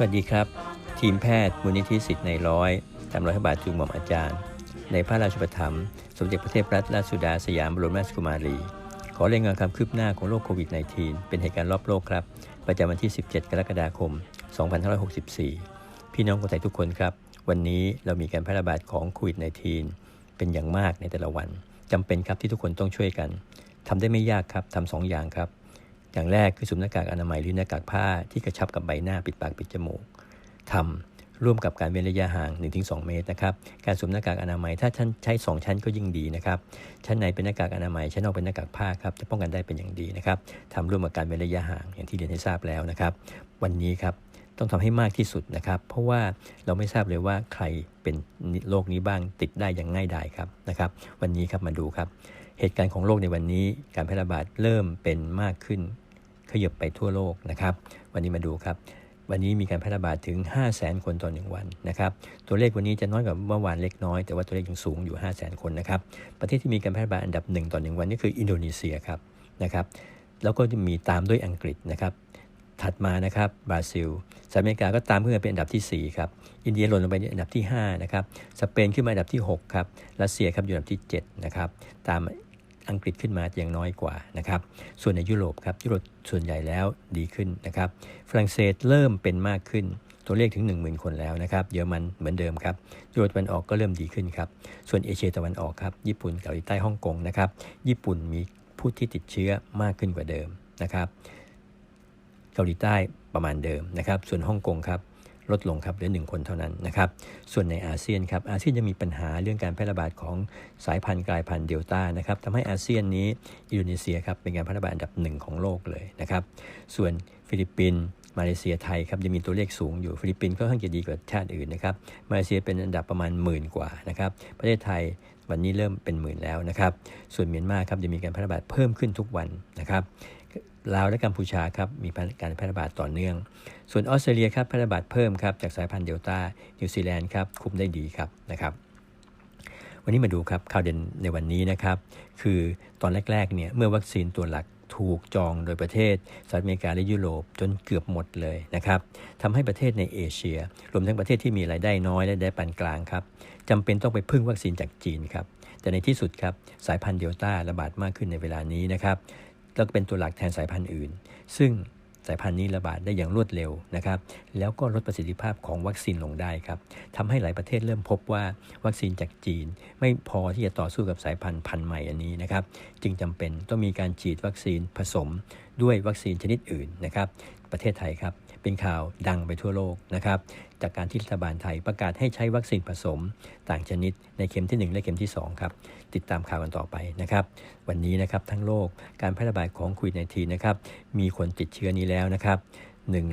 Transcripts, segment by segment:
สวัสดีครับ ทีมแพทย์มูลนิธิสิทธิ์ในร้อยตามรอยพระบาทจุลหม่อมอาจารย์ ในพระราชปถัมภ์สมเด็จพระเทพรัตนราชสุดาสยามบรมราชกุมารี ขอรายงานความคืบหน้าของโรคโควิด -19 เป็นเหตุการณ์รอบโลกครับ ประจำวันที่ 17 กรกฎาคม 2564 พี่น้องคนไทยทุกคนครับ วันนี้เรามีการแพร่ระบาดของโควิด -19 เป็นอย่างมากในแต่ละวันจำเป็นครับที่ทุกคนต้องช่วยกันทำได้ไม่ยากครับทำสองอย่างครับ อย่างแรกคือสวมหน้ากากอนามัยหรือหน้ากากผ้าที่กระชับกับใบหน้าปิดปากปิดจมูกทำร่วมกับการเว้นระยะห่าง 1-2 เมตรนะครับ การสวมหน้ากากอนามัยถ้าท่านใช้ 2 ชั้นก็ยิ่งดีนะครับ ชั้นในเป็นหน้ากากอนามัย ชั้นนอกเป็นหน้ากากผ้าครับ จะป้องกันได้เป็นอย่างดีนะครับทำร่วมกับการเว้นระยะห่างอย่างที่เรียนให้ทราบแล้วนะครับ วันนี้ครับต้องทำให้มากที่สุดนะครับ เพราะว่าเราไม่ทราบเลยว่าใครเป็นโรคนี้บ้างติดได้อย่างง่ายดายครับนะครับ วันนี้ครับมาดูครับ เหตุการณ์ของโลกในวันนี้การแพร่ระบาดเริ่มเป็นมากขึ้น ขยับไปทั่วโลกนะครับ วันนี้มาดูครับ วันนี้มีการแพร่ระบาดถึง 5 0 0 0 0 0 คนต่อ 1 วันนะครับ ตัวเลขวันนี้จะน้อยกว่าเมื่อวานเล็กน้อย แต่ว่าตัวเลขยังสูงอยู่ 5 0 0 0 0 0 คนนะครับ ประเทศที่มีการแพร่ระบาดอันดับ 1 ต่อ 1 วันนี่คืออินโดนีเซียครับนะครับ แล้วก็มีตามด้วยอังกฤษนะครับ ถัดมานะครับบราซิลสหรัฐอเมริกาก็ตามขึ้นมาเป็นอันดับที่ 4 ครับ อินเดียหล่นลงไปในอันดับที่ 5 นะครับ สเปนขึ้นมาอันดับที่ 6 ครับ รัสเซียครับอยู่อันดับที่ 7 นะครับ ตาม อังกฤษขึ้นมายังน้อยกว่านะครับส่วนในยุโรปครับยุโรปส่วนใหญ่แล้วดีขึ้นนะครับฝรั่งเศสเริ่มเป็นมากขึ้นตัวเลขถึง 10,000 คนแล้วนะครับเยอรมันเหมือนเดิมครับยุโรปตะวันออกก็เริ่มดีขึ้นครับส่วนเอเชียตะวันออกครับญี่ปุ่นเกาหลีใต้ฮ่องกงนะครับญี่ปุ่นมีผู้ที่ติดเชื้อมากขึ้นกว่าเดิมนะครับเกาหลีใต้ประมาณเดิมนะครับส่วนฮ่องกงครับ ลดลงครับเหลือหนึ่งคนเท่านั้นนะครับส่วนในอาเซียนครับอาเซียนจะมีปัญหาเรื่องการแพร่ระบาดของสายพันธุ์กลายพันธุ์เดลต้านะครับทำให้อาเซียนนี้อินโดนีเซียครับเป็นการแพร่ระบาดอันดับหนึ่งของโลกเลยนะครับส่วนฟิลิปปินส์มาเลเซียไทยครับยังมีตัวเลขสูงอยู่ฟิลิปปินส์ก็ค่อนข้างจะดีกว่าชาติอื่นนะครับมาเลเซียเป็นอันดับประมาณหมื่นกว่านะครับประเทศไทยวันนี้เริ่มเป็นหมื่นแล้วนะครับส่วนเมียนมาครับจะมีการแพร่ระบาดเพิ่มขึ้นทุกวันนะครับ ลาวและกัมพูชาครับมีการแพร่ระบาดต่อเนื่อง ส่วนออสเตรเลียครับแพร่ระบาดเพิ่มครับจากสายพันธุ์เดลต้านิวซีแลนด์ครับคุมได้ดีครับนะครับ วันนี้มาดูครับข่าวเด่นในวันนี้นะครับ คือตอนแรกๆเนี่ยเมื่อวัคซีนตัวหลักถูกจองโดยประเทศสหรัฐอเมริกาและยุโรปจนเกือบหมดเลยนะครับทำให้ประเทศในเอเชีย รวมทั้งประเทศที่มีรายได้น้อยและได้ปานกลางครับจำเป็นต้องไปพึ่งวัคซีนจากจีนครับแต่ในที่สุดครับสายพันธุ์เดลต้าระบาดมากขึ้นในเวลานี้นะครับ แล้วก็เป็นตัวหลักแทนสายพันธุ์อื่น ซึ่งสายพันธุ์นี้ระบาดได้อย่างรวดเร็วนะครับ แล้วก็ลดประสิทธิภาพของวัคซีนลงได้ครับทำให้หลายประเทศเริ่มพบว่าวัคซีนจากจีน ไม่พอที่จะต่อสู้กับสายพันธุ์พันธุ์ใหม่อันนี้นะครับ จึงจำเป็นต้องมีการฉีดวัคซีนผสมด้วยวัคซีนชนิดอื่นนะครับ ประเทศไทยครับ เป็นข่าวดังไปทั่วโลกนะครับ จากการที่รัฐบาลไทยประกาศให้ใช้วัคซีนผสมต่างชนิดในเข็มที่ 1 และเข็มที่ 2 ครับ ติดตามข่าวกันต่อไปนะครับ วันนี้นะครับทั้งโลกการแพร่ระบาดของโควิด -19 นะครับ มีคนติดเชื้อนี้แล้วนะครับ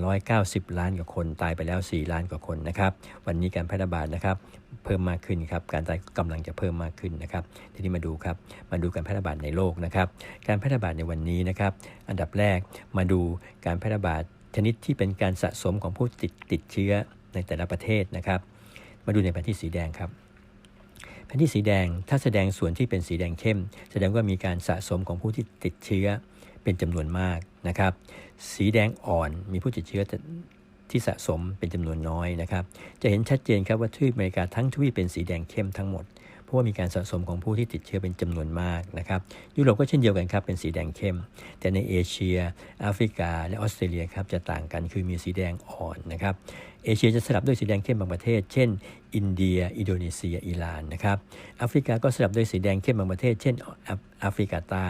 190 ล้านกว่าคนตายไปแล้ว 4 ล้านกว่าคนนะครับ วันนี้การแพร่ระบาดนะครับ เพิ่มมากขึ้นครับ การตายกำลังจะเพิ่มมากขึ้นนะครับ ทีนี้มาดูครับ มาดูการแพร่ระบาดในโลกนะครับ การแพร่ระบาดในวันนี้นะครับ อันดับแรกมาดูการแพร่ระบาด ชนิดที่เป็นการสะสมของผู้ติดติดเชื้อในแต่ละประเทศนะครับ มาดูในแผนที่สีแดงครับ แผนที่สีแดงถ้าแสดงส่วนที่เป็นสีแดงเข้ม แสดงว่ามีการสะสมของผู้ที่ติดเชื้อเป็นจำนวนมากนะครับ สีแดงอ่อนมีผู้ติดเชื้อที่สะสมเป็นจำนวนน้อยนะครับ จะเห็นชัดเจนครับว่าทวีปอเมริกาทั้งทวีปเป็นสีแดงเข้มทั้งหมด ราะว่ามีการสะสมของผู้ที่ติดเชื้อเป็นจำนวนมากนะครับยุโรปก็เช่นเดียวกันครับเป็นสีแดงเข้ม แต่ในเอเชียแอฟริกา และออสเตรเลียครับจะต่างกันคือมีสีแดงอ่อนนะครับเอเชียจะสลับด้วยสีแดงเข้มบางประเทศ เช่น อินเดีย อินโดนีเซีย อิหร่านนะครับแอฟริกาก็สลับด้วยสีแดงเข้มบางประเทศ เช่นแอฟริกาใต้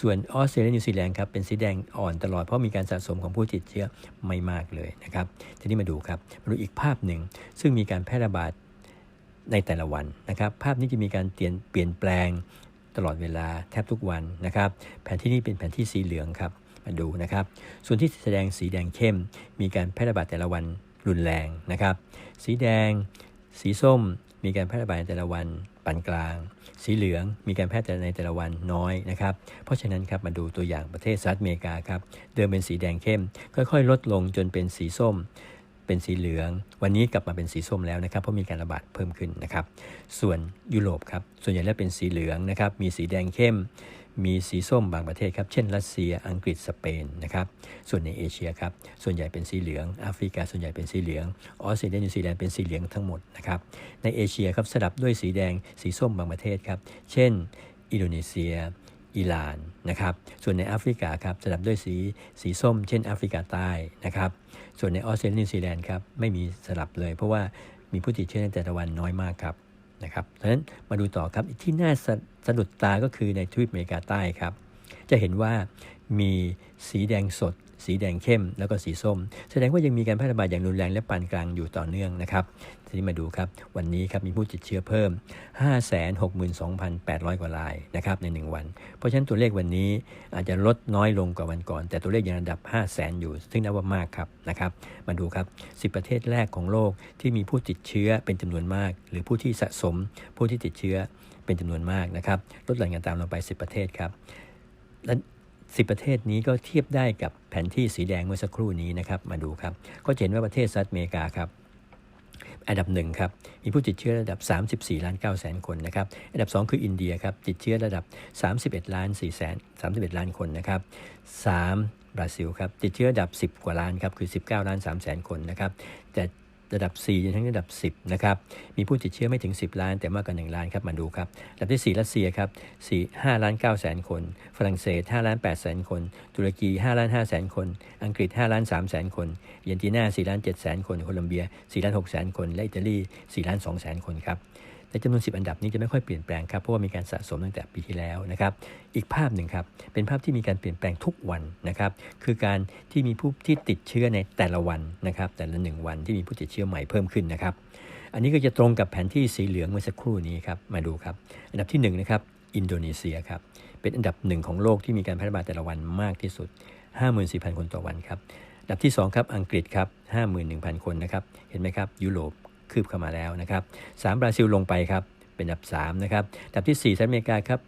ส่วนออสเตรเลียนิวซีแลนด์ครับเป็นสีแดงอ่อนตลอดเพราะมีการสะสมของผู้ติดเชื้อไม่มากเลยนะครับทีนี้มาดูครับมาดูอีกภาพหนึ่ง ซึ่งมีการแพร่ระบาด ในแต่ละวันนะครับ ภาพนี้จะมีการเปลี่ยนเปลี่ยนแปลงตลอดเวลาแทบทุกวันนะครับ แผนที่นี้เป็นแผนที่สีเหลืองครับมาดูนะครับ ส่วนที่แสดงสีแดงเข้ม มีการแพร่ระบาดแต่ละวันรุนแรงนะครับ สีแดง สีส้ม มีการแพร่ระบาดในแต่ละวันปานกลาง สีเหลืองมีการแพร่ในแต่ละวันน้อยนะครับ เพราะฉะนั้นครับมาดูตัวอย่างประเทศสหรัฐอเมริกาครับ เดิมเป็นสีแดงเข้ม ค่อยๆ ลดลงจนเป็นสีส้ม เป็นสีเหลือง วันนี้กลับมาเป็นสีส้มแล้วนะครับเพราะมีการระบาดเพิ่มขึ้นนะครับ ส่วนยุโรปครับส่วนใหญ่แล้วเป็นสีเหลืองนะครับมีสีแดงเข้ม มีสีส้มบางประเทศครับเช่นรัสเซียอังกฤษสเปนนะครับส่วนในเอเชียครับส่วนใหญ่เป็นสีเหลืองแอฟริกาส่วนใหญ่เป็นสีเหลืองออสเตรเลียนิวซีแลนด์เป็นสีเหลืองทั้งหมดนะครับในเอเชียครับสลับด้วยสีแดงสีส้มบางประเทศครับเช่น อินโดนีเซีย อิหร่านนะครับ ส่วนในแอฟริกาครับสลับด้วยสีสีส้ม เช่นแอฟริกาใต้นะครับ ส่วนในออสเตรเลียนิวซีแลนด์ครับไม่มีสลับเลย เพราะว่ามีผู้ติดเชื้อในแต่ละวันน้อยมากครับนะครับดังนั้นมาดูต่อครับที่น่าสะดุดตาก็คือในทวีปอเมริกาใต้ครับ จะเห็นว่ามีสีแดงสด สีแดงเข้ม แล้วก็สีส้ม แสดงว่ายังมีการแพร่ระบาดอย่างรุนแรงและปานกลางอยู่ต่อเนื่องนะครับ ทีนี้มาดูครับ วันนี้ครับมีผู้ติดเชื้อเพิ่ม 562,800 กว่ารายนะครับใน 1 วัน เพราะฉะนั้นตัวเลขวันนี้อาจจะลดน้อยลงกว่าวันก่อน แต่ตัวเลขยังระดับ 500,000 อยู่ ซึ่งนับว่ามากครับนะครับ มาดูครับ 10 ประเทศแรกของโลกที่มีผู้ติดเชื้อเป็นจำนวนมาก หรือผู้ที่สะสมผู้ที่ติดเชื้อเป็นจำนวนมากนะครับลดหลั่นกันตามลงไป 10 ประเทศครับและ10ประเทศนี้ก็เทียบได้กับแผนที่สีแดงเมื่อสักครู่นี้นะครับ มาดูครับ ก็เห็นว่าประเทศสหรัฐอเมริกาครับ อันดับหนึ่งครับมีผู้ติดเชื้อระดับ 34ล้าน9แสนคนนะครับอันดับ 2 คืออินเดียครับติดเชื้อระดับ 31ล้าน4แสน31 ล้านคนนะครับ 3. บราซิลครับติดเชื้อระดับ 10 กว่าล้านครับคือ 19ล้าน3แสนคนนะครับแต่ ระดับ4จนถึงระดับ 10นะครับมีผู้ติดเชื้อไม่ถึง 10 ล้าน แต่มากกว่า 1 ล้านครับมาดูครับระดับที่ 4 รัสเซียครับ4 5ล้าน9แสนคน ฝรั่งเศส5ล้าน8แสนคน ตุรกี5ล้าน5แสนคน อังกฤษ5ล้าน3แสนคนเยนตีนา4ล้าน7แสนคน โคลอมเบีย4ล้าน6แสนคน และอิตาลี4ล้าน2แสนคนครับ ในจำนวน 10 อันดับนี้จะไม่ค่อยเปลี่ยนแปลงครับเพราะว่ามีการสะสมตั้งแต่ปีที่แล้วนะครับอีกภาพหนึ่งครับเป็นภาพที่มีการเปลี่ยนแปลงทุกวันนะครับคือการที่มีผู้ที่ติดเชื้อในแต่ละวันนะครับแต่ละหนึ่งวันที่มีผู้ติดเชื้อใหม่เพิ่มขึ้นนะครับอันนี้ก็จะตรงกับแผนที่สีเหลืองเมื่อสักครู่นี้ครับมาดูครับอันดับที่1นะครับอินโดนีเซียครับเป็นอันดับหนึ่งของโลกที่มีการแพร่ระบาดแต่ละวันมากที่สุด 54,000 คนต่อวันครับอันดับที่2ครับอังกฤษครับ51,000 คนนะครับเห็นไหมครับยุโรป คืบเข้ามาแล้วนะครับ3บราซิลลงไปครับเป็นอันดับ3นะครับอันดับที่4สหรัฐอเมริกาครับ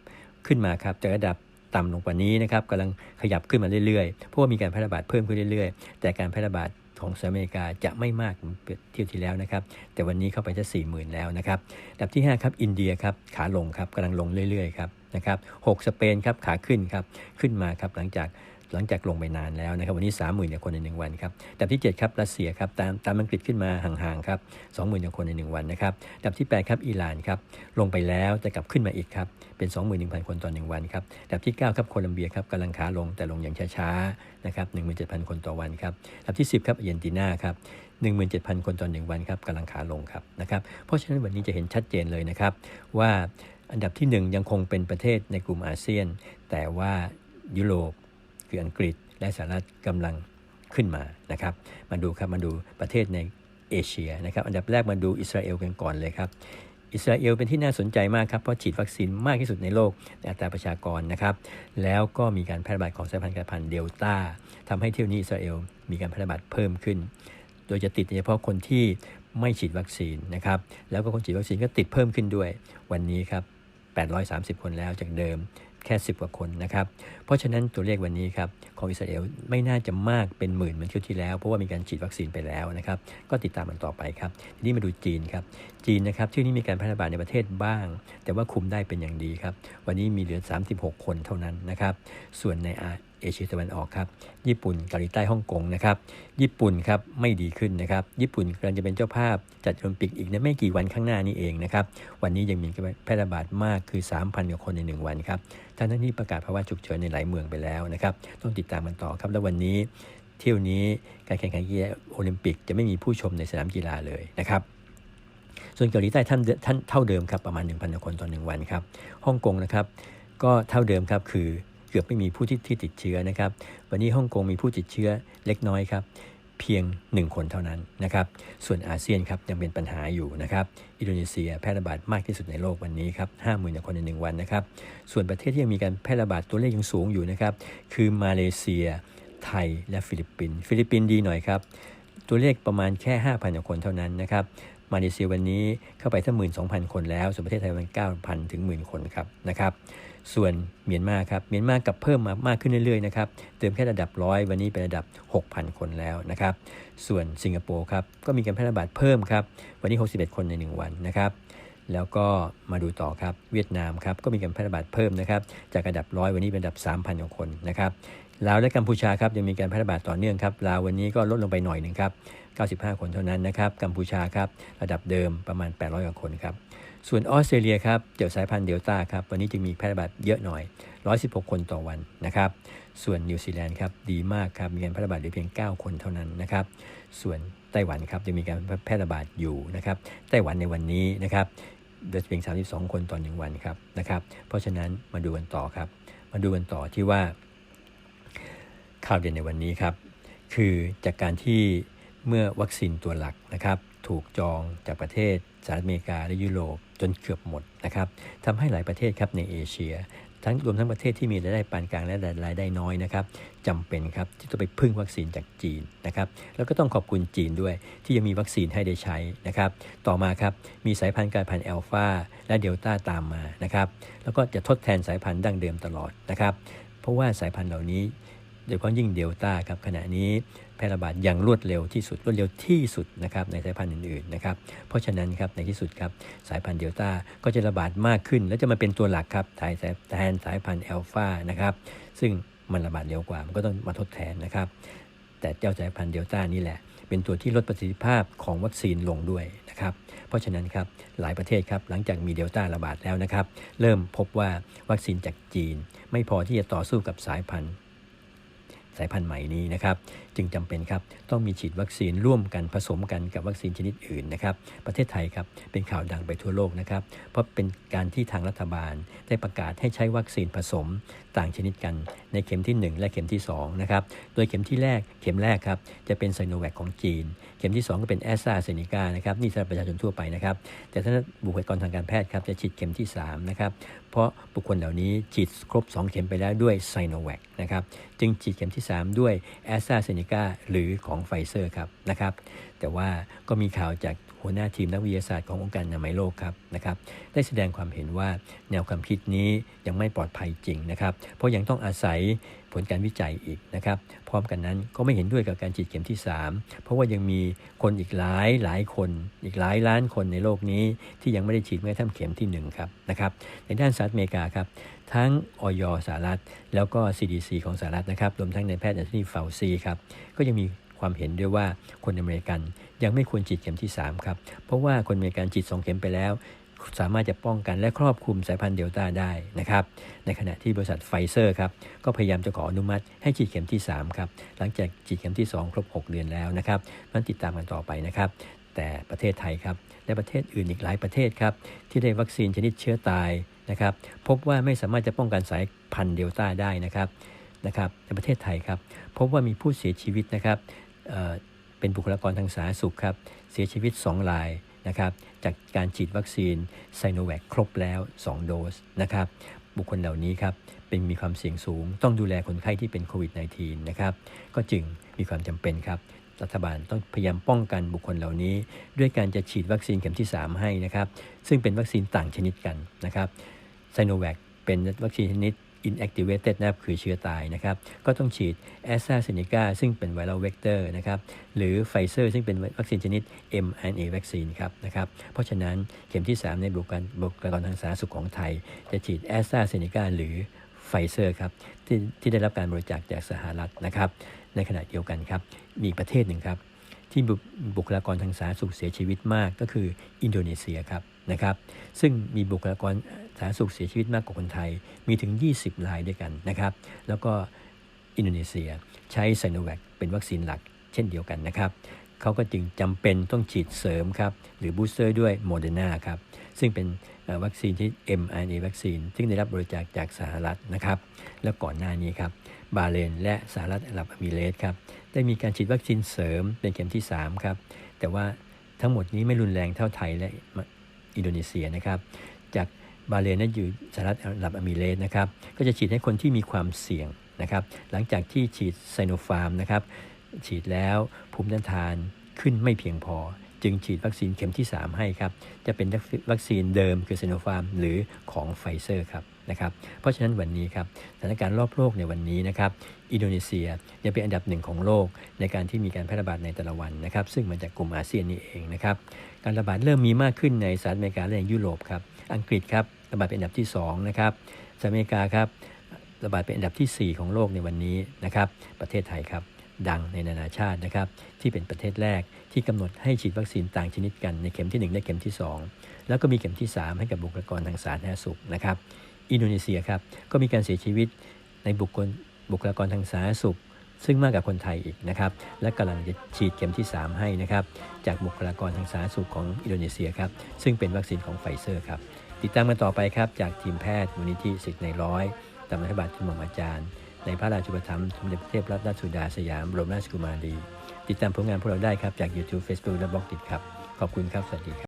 ขึ้นมาครับจากระดับต่ำลงกว่านี้นะครับกำลังขยับขึ้นมาเรื่อยๆเพราะว่ามีการแพร่ระบาดเพิ่มขึ้นเรื่อยๆ แต่การแพร่ระบาดของสหรัฐอเมริกาจะไม่มากเหมือนเที่ยวที่แล้วนะครับ แต่วันนี้เข้าไปที่สี่หมื่นแล้วนะครับอันดับที่ 5 ครับ อินเดียครับขาลงครับกำลังลงเรื่อยๆครับนะครับหกสเปนครับขาขึ้นครับขึ้นมาครับหลังจาก หลังจากลงไปนานแล้วนะครับวันนี้ 3 0,000คนใน 1 วันครับดับที่ 7 ครับรัสเซียครับตามตามอังกฤษขึ้นมาห่างๆครับ20,000คนใน 1 วันนะครับดับที่ 8 ครับอิหร่านครับลงไปแล้วแต่กลับขึ้นมาอีกครับเป็น 21,000 คนต่อ 1 วันครับดับที่ 9 ครับโคลัมเบียครับกำลังขาลงแต่ลงอย่างช้าๆนะครับ17,000 คนต่อวันครับดับที่ 10 ครับอาร์เจนตินาครับ17,000 คนต่อ 1 วันครับกำลังขาลงครับนะครับเพราะฉะนั้นวันนี้จะเห็นชัดเจนเลยนะครับว่าอันดับที่ 1 ยังคงเป็นประเทศในกลุ่มอาเซียน แต่ว่ายุโรป คืออังกฤษและสหรัฐกำลังขึ้นมานะครับ มาดูครับมาดูประเทศในเอเชียนะครับ อันดับแรกมาดูอิสราเอลกันก่อนเลยครับอิสราเอลเป็นที่น่าสนใจมากครับ เพราะฉีดวัคซีนมากที่สุดในโลกในอัตราประชากรนะครับ แล้วก็มีการแพร่ระบาดของสายพันธุ์กระพันธุ์เดลต้าทำให้เที่ยวนี้อิสราเอลมีการแพร่ระบาดเพิ่มขึ้น โดยจะติดเฉพาะคนที่ไม่ฉีดวัคซีนนะครับ แล้วก็คนฉีดวัคซีนก็ติดเพิ่มขึ้นด้วย วันนี้ครับ 830 คนแล้วจากเดิม แค่ 10 กว่าคนนะครับ เพราะฉะนั้นตัวเลขวันนี้ครับของอิสราเอลไม่น่าจะมากเป็นหมื่นเหมือนเที่ยวที่แล้ว เพราะว่ามีการฉีดวัคซีนไปแล้วนะครับ ก็ติดตามมันต่อไปครับ ทีนี้มาดูจีนครับ จีนนะครับที่นี้มีการแพร่ระบาดในประเทศบ้าง แต่ว่าคุมได้เป็นอย่างดีครับ วันนี้มีเหลือ 36 คนเท่านั้นนะครับ ส่วนใน เอเชียตะวันออกครับญี่ปุ่นเกาหลีใต้ฮ่องกงนะครับญี่ปุ่นครับไม่ดีขึ้นนะครับญี่ปุ่นกำลังจะเป็นเจ้าภาพจัดโอลิมปิกอีกในไม่กี่วันข้างหน้านี้เองนะครับวันนี้ยังมีการแพร่ระบาดมากคือ 3,000กว่าคนใน 1 วันครับทั้งที่ประกาศภาวะฉุกเฉินในหลายเมืองไปแล้วนะครับต้องติดตามกันต่อครับแล้ววันนี้เที่ยวนี้การแข่งขันกีฬาโอลิมปิกจะไม่มีผู้ชมในสนามกีฬาเลยนะครับส่วนเกาหลีใต้ท่านท่านเท่าเดิมครับประมาณ 1,000คนต่อ1วันครับฮ่องกงนะครับก็เท่าเดิมครับคือ เกือบไม่มีผู้ที่ที่ติดเชื้อนะครับ วันนี้ฮ่องกงมีผู้ติดเชื้อเล็กน้อยครับ เพียง 1 คนเท่านั้นนะครับ ส่วนอาเซียนครับยังเป็นปัญหาอยู่นะครับ อินโดนีเซียแพร่ระบาดมากที่สุดในโลกวันนี้ครับห้าหมื่นคนในหนึ่งวันนะครับ ส่วนประเทศที่ยังมีการแพร่ระบาดตัวเลขยังสูงอยู่นะครับ คือมาเลเซีย ไทย และฟิลิปปินส์ ฟิลิปปินส์ดีหน่อยครับ ตัวเลขประมาณแค่ 5,000คนเท่านั้นนะครับมาเลเซียวันนี้เข้าไปทั้งหมื่นสองพันคนแล้ว ส่วนประเทศไทยมันเก้าพันถึงหมื่นคนครับนะครับ ส่วนเมียนมาครับ เมียนมากับเพิ่มมามากขึ้นเรื่อยๆนะครับ เติมแค่ระดับร้อยวันนี้เป็นระดับ 6,000 คนแล้วนะครับ ส่วนสิงคโปร์ครับ ก็มีการแพร่ระบาดเพิ่มครับ วันนี้ 61 คนใน 1 วันนะครับ แล้วก็มาดูต่อครับ เวียดนามครับ ก็มีการแพร่ระบาดเพิ่มนะครับ จากระดับร้อยวันนี้เป็นระดับ 3,000กว่าคนนะครับ ลาวและกัมพูชาครับยังมีการแพร่ระบาดต่อเนื่องครับ ลาววันนี้ก็ลดลงไปหน่อยหนึ่งครับ 95 คนเท่านั้นนะครับ กัมพูชาครับ ระดับเดิมประมาณ 800กว่าคนครับ ส่วนออสเตรเลียครับเจอสายพันธุ์เดลต้าครับวันนี้จึงมีแพร่ระบาดเยอะหน่อย 116 คนต่อวันนะครับ ส่วนนิวซีแลนด์ครับดีมากครับมีการแพร่ระบาดเหลือเพียง 9 คนเท่านั้นนะครับ ส่วนไต้หวันครับยังมีการแพร่ระบาดอยู่นะครับไต้หวันในวันนี้นะครับเดือเพียง 32 คนต่อหนึ่งวันครับนะครับ เพราะฉะนั้นมาดูกันต่อครับ มาดูกันต่อที่ว่าข่าวเด่นในวันนี้ครับ คือจากการที่เมื่อวัคซีนตัวหลักนะครับ ถูกจองจากประเทศสหรัฐอเมริกาและยุโรป จนเกือบหมดนะครับทำให้หลายประเทศครับในเอเชีย ทั้งรวมทั้งประเทศที่มีรายได้ปานกลางและรายได้น้อยนะครับจำเป็นครับที่จะไปพึ่งวัคซีนจากจีนนะครับแล้วก็ต้องขอบคุณจีนด้วย ที่ยังมีวัคซีนให้ได้ใช้นะครับต่อมาครับมีสายพันธุ์กลายพันธุ์แอลฟาและเดลต้าตามมานะครับแล้วก็จะทดแทนสายพันธุ์ดั้งเดิมตลอดนะครับเพราะว่าสายพันธุ์เหล่านี้โดยเฉพาะยิ่งเดลต้าครับขณะนี้ แพร่ระบาดอย่างรวดเร็วที่สุดรวดเร็วที่สุดนะครับในสายพันธุ์อื่นๆนะครับเพราะฉะนั้นครับในที่สุดครับสายพันธุ์เดลต้าก็จะระบาดมากขึ้น และจะมาเป็นตัวหลักครับแทนแทนสายพันธุ์แอลฟานะครับซึ่งมันระบาดเร็วกว่ามันก็ต้องมาทดแทนนะครับแต่เจ้าสายพันธุ์เดลต้านี่แหละเป็นตัวที่ลดประสิทธิภาพของวัคซีนลงด้วยนะครับ เพราะฉะนั้นครับหลายประเทศครับหลังจากมีเดลต้าระบาดแล้วนะครับ เริ่มพบว่าวัคซีนจากจีน ไม่พอที่จะต่อสู้กับสายพันธุ์ สายพันธุ์ใหม่นี้นะครับจึงจำเป็นครับต้องมีฉีดวัคซีนร่วมกันผสมกันกับวัคซีนชนิดอื่นนะครับประเทศไทยครับเป็นข่าวดังไปทั่วโลกนะครับเพราะเป็นการที่ทางรัฐบาลได้ประกาศให้ใช้วัคซีนผสม ต่างชนิดกันในเข็มที่ 1 และเข็มที่2นะครับ โดยเข็มที่แรกเข็มแรกครับจะเป็นไซโนแวคของจีน เข็มที่ 2 ก็เป็นแอสตราเซเนกานะครับนี่สำหรับประชาชนทั่วไปนะครับ แต่ถ้าบุคลากรทางการแพทย์ครับจะฉีดเข็มที่3นะครับ เพราะบุคคลเหล่านี้ฉีดครบ 2 เข็มไปแล้วด้วยไซโนแวคนะครับ จึงฉีดเข็มที่ 3 ด้วยแอสตราเซเนกาหรือของไฟเซอร์ครับนะครับ แต่ว่าก็มีข่าวจาก หัวหน้าทีมนักวิทยาศาสตร์ขององค์การอนามัยโลกครับนะครับได้แสดงความเห็นว่าแนวความคิดนี้ยังไม่ปลอดภัยจริงนะครับ เพราะยังต้องอาศัยผลการวิจัยอีกนะครับพร้อมกันนั้นก็ไม่เห็นด้วยกับการฉีดเข็มที่ 3 เพราะว่ายังมีคนอีกหลายหลายคน อีกหลายล้านคนในโลกนี้ ที่ยังไม่ได้ฉีดแม้กระทั่งเข็มที่1ครับนะครับในด้านสหรัฐอเมริกาครับทั้งออยสหรัฐ แล้วก็ CDC ของสหรัฐนะครับรวมทั้งในแพทย์อันที่เฟลซีครับก็ยังมีความเห็นด้วยว่าคนอเมริกัน ยังไม่ควรฉีดเข็มที่ 3 ครับ เพราะว่าคนมริกันฉีด 2 เข็มไปแล้ว สามารถจะป้องกันและครอบคลุมสายพันธุ์เดลต้าได้นะครับ ในขณะที่บริษัทไฟเซอร์ครับ ก็พยายามจะขออนุมัติให้ฉีดเข็มที่ 3 ครับ หลังจากฉีดเข็มที่ 2 ครบ 6 เดือนแล้วนะครับมันติดตามกันต่อไปนะครับ แต่ประเทศไทยครับ และประเทศอื่นอีกหลายประเทศครับ ที่ได้วัคซีนชนิดเชื้อตายนะครับ พบว่าไม่สามารถจะป้องกันสายพันธุ์เดลต้าได้นะครับนะครับในประเทศไทยครับพบว่ามีผู้เสียชีวิตนะครับ เป็นบุคลากรทางสาธารณสุขครับเสียชีวิต 2 รายนะครับจากการฉีดวัคซีนไซโนแวคครบแล้ว 2 โดสนะครับบุคคลเหล่านี้ครับเป็นมีความเสี่ยงสูง ต้องดูแลคนไข้ที่เป็นโควิด -19 นะครับก็จึงมีความจำเป็นครับรัฐบาลต้องพยายามป้องกันบุคคลเหล่านี้ ด้วยการจะฉีดวัคซีนเข็มที่ 3 ให้นะครับซึ่งเป็นวัคซีนต่างชนิดกันนะครับไซโนแวคเป็นวัคซีนชนิด inactivated นะครับคือเชื้อตายนะครับ ก็ต้องฉีด a s t r a z เซ e c a ซึ่งเป็นไวรัลเวกเตอร์นะครับ หรือไฟเซอร์ซึ่งเป็นวัคซีนชนิด mRNA วัคซีนครับนะครับ เพราะฉะนั้นเข็มที่ 3 ในบุคลากรทางสาธารณสุขของไทย จะฉีด a s t r a z เซ e c a หรือไฟเซอร์ครับที่ที่ได้รับการบริจาคจากสหรัฐนะครับ ในขณะเดียวกันครับ มีประเทศหนึ่งครับที่บุคลากรทางสาธารณสุขเสียชีวิตมากก็คืออินโดนีเซียครับนะครับ ซึ่งมีบุคลากร สาธารณสุขเสียชีวิตมากกว่าคนไทยมีถึง 20 รายด้วยกันนะครับ แล้วก็อินโดนีเซียใช้ไซโนแวคเป็นวัคซีนหลักเช่นเดียวกันนะครับเขาก็จึงจำเป็นต้องฉีดเสริมครับ หรือบูสเตอร์ด้วยโมเดอร์นาครับ ซึ่งเป็นวัคซีนที่ mRNA วัคซีน ซึ่งได้รับบริจาคจากสหรัฐนะครับ แล้วก่อนหน้านี้ครับ บาเลน และสหรัฐอาหรับอมิเรตครับ ได้มีการฉีดวัคซีนเสริมเป็นเข็มที่ 3 ครับ แต่ว่าทั้งหมดนี้ไม่รุนแรงเท่าไทยและอินโดนีเซียนะครับ จาก บาเลนนั้นอยู่สหรัฐอาหรับเอมิเรตนะครับ ก็จะฉีดให้คนที่มีความเสี่ยงนะครับ หลังจากที่ฉีดไซโนฟาร์มนะครับ ฉีดแล้วภูมิต้านทานขึ้นไม่เพียงพอ จึงฉีดวัคซีนเข็มที่ 3 ให้ครับ จะเป็นวัคซีนเดิมคือไซโนฟาร์มหรือของไฟเซอร์ครับนะครับ เพราะฉะนั้นวันนี้ครับสถานการณ์รอบโลกในวันนี้นะครับ อินโดนีเซียยังเป็นอันดับหนึ่งของโลก ในการที่มีการแพร่ระบาดในแต่ละวันนะครับ ซึ่งมาจากกลุ่มอาเซียนนี่เองนะครับ การระบาดเริ่มมีมากขึ้นในสหรัฐอเมริกาและยุโรปครับ อังกฤษครับระบาดเป็นอันดับที่ 2 นะครับสหรัฐอเมริกาครับระบาดเป็นอันดับทีสี่ 4 ของโลกในวันนี้นะครับ ประเทศไทยครับ ดังในนานาชาตินะครับ ที่เป็นประเทศแรกที่กำหนดให้ฉีดวัคซีนต่างชนิดกันในเข็มที่ 1 และเข็มที่ 2 แล้วก็มีเข็มที่ 3 ให้กับบุคลากรทางสาธารณสุขนะครับ อินโดนีเซียครับก็มีการเสียชีวิตในบุคคลบุคลากรทางสาธารณสุข ซึ่งมากกว่าคนไทยอีกนะครับ และกำลังจะฉีดเข็มที่ 3 ให้นะครับ จากบุคลากรทางสาธารณสุขของอินโดนีเซียครับ ซึ่งเป็นวัคซีนของไฟเซอร์ครับ ติดตามกันต่อไปครับ จากทีมแพทย์มูลนิธิสิทธิ์ในร้อยตามรัฐบาลทุนหม่อมอาจารย์ ในพระราชูปถัมภ์สมเด็จพระเทพรัตนสุดาสยามบรมราชกุมารี ติดตามผลงานพวกเราได้ครับ จาก YouTube Facebook และบล็อกดิครับ ขอบคุณครับ สวัสดีครับ